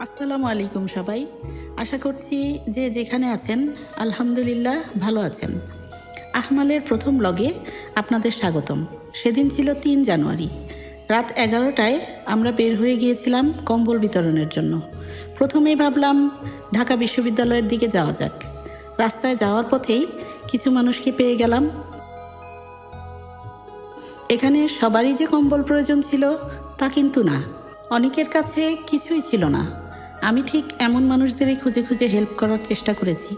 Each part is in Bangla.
আসসালামু আলাইকুম সবাই। আশা করছি যে যেখানে আছেন, আলহামদুলিল্লাহ ভালো আছেন। আহমালের প্রথম ব্লগে আপনাদের স্বাগতম। সেদিন ছিল তিন জানুয়ারি। রাত এগারোটায় আমরা বের হয়ে গিয়েছিলাম কম্বল বিতরণের জন্য। প্রথমেই ভাবলাম, ঢাকা বিশ্ববিদ্যালয়ের দিকে যাওয়া যাক। রাস্তায় যাওয়ার পথেই কিছু মানুষকে পেয়ে গেলাম। এখানে সবারই যে কম্বল প্রয়োজন ছিল তা কিন্তু না। অনেকের কাছে কিছুই ছিল না। আমি ঠিক এমন মানুষদেরই খুঁজে খুঁজে হেল্প করার চেষ্টা করেছি।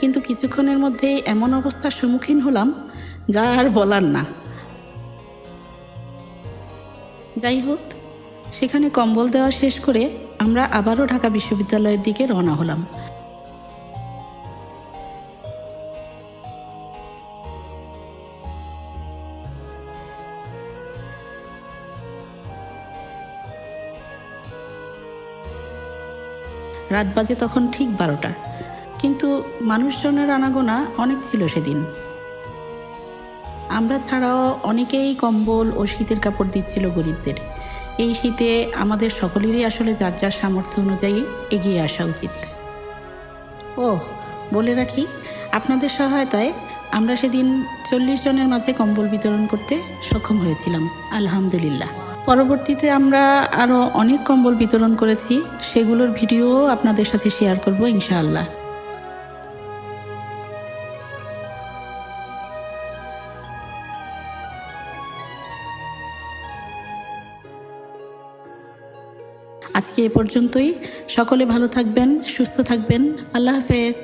কিন্তু কিছুক্ষণের মধ্যেই এমন অবস্থার সম্মুখীন হলাম, যা আর বলার না। যাই হোক, সেখানে কম্বল দেওয়া শেষ করে আমরা আবারও ঢাকা বিশ্ববিদ্যালয়ের দিকে রওনা হলাম। রাত বাজে তখন ঠিক বারোটা। কিন্তু মানুষজনের আনাগোনা অনেক ছিল সেদিন। আমরা ছাড়াও অনেকেই কম্বল ও শীতের কাপড় দিচ্ছিল গরিবদের। এই শীতে আমাদের সকলেরই আসলে যার যার সামর্থ্য অনুযায়ী এগিয়ে আসা উচিত। ও বলে রাখি, আপনাদের সহায়তায় আমরা সেদিন চল্লিশ জনের মাঝে কম্বল বিতরণ করতে সক্ষম হয়েছিলাম। আলহামদুলিল্লাহ। পরবর্তীতে আমরা আরও অনেক কম্বল বিতরণ করেছি, সেগুলোর ভিডিও আপনাদের সাথে শেয়ার করব ইনশাআল্লাহ। আজকে এ পর্যন্তই। সকলে ভালো থাকবেন, সুস্থ থাকবেন। আল্লাহ হাফেজ।